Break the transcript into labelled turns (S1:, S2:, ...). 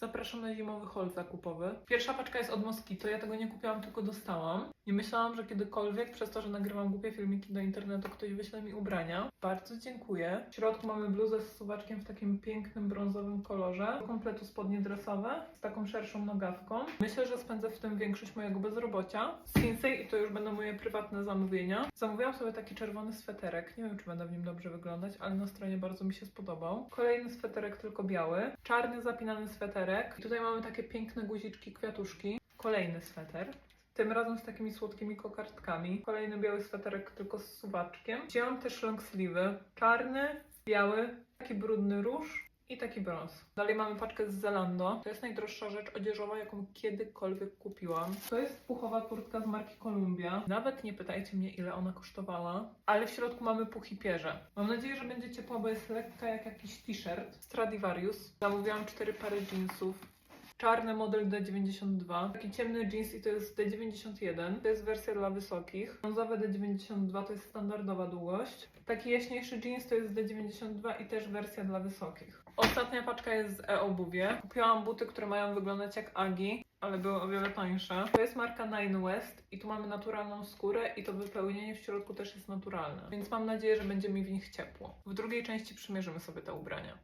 S1: Zapraszam na zimowy haul zakupowy. Pierwsza paczka jest od Moskito, ja tego nie kupiłam, tylko dostałam. Nie myślałam, że kiedykolwiek, przez to, że nagrywam głupie filmiki do internetu, ktoś wyśle mi ubrania. Bardzo dziękuję. W środku mamy bluzę z suwaczkiem w takim pięknym brązowym kolorze. Do kompletu spodnie dresowe z taką szerszą nogawką. Myślę, że spędzę w tym większość mojego bezrobocia. Z i to już będą moje prywatne zamówienia. Zamówiłam sobie taki czerwony sweterek. Nie wiem, czy będę w nim dobrze wyglądać, ale na stronie bardzo mi się spodobał. Kolejny sweterek tylko biały. Czarny zapinany sweterek. I tutaj mamy takie piękne guziczki, kwiatuszki. Kolejny sweter. Tym razem z takimi słodkimi kokardkami. Kolejny biały sweterek tylko z suwaczkiem. Wzięłam też long. Czarny, biały, taki brudny róż i taki brąz. Dalej mamy paczkę z Zalando. To jest najdroższa rzecz odzieżowa, jaką kiedykolwiek kupiłam. To jest puchowa kurtka z marki Columbia. Nawet nie pytajcie mnie, ile ona kosztowała. Ale w środku mamy puch i pierze. Mam nadzieję, że będzie ciepła, bo jest lekka jak jakiś t-shirt. Stradivarius. Zamówiłam cztery pary jeansów. Czarny model D92, taki ciemny jeans i to jest D91, to jest wersja dla wysokich. Brązowe D92 to jest standardowa długość. Taki jaśniejszy jeans to jest D92 i też wersja dla wysokich. Ostatnia paczka jest z e-obuwie. Kupiłam buty, które mają wyglądać jak Agi, ale były o wiele tańsze. To jest marka Nine West i tu mamy naturalną skórę i to wypełnienie w środku też jest naturalne. Więc mam nadzieję, że będzie mi w nich ciepło. W drugiej części przymierzymy sobie te ubrania.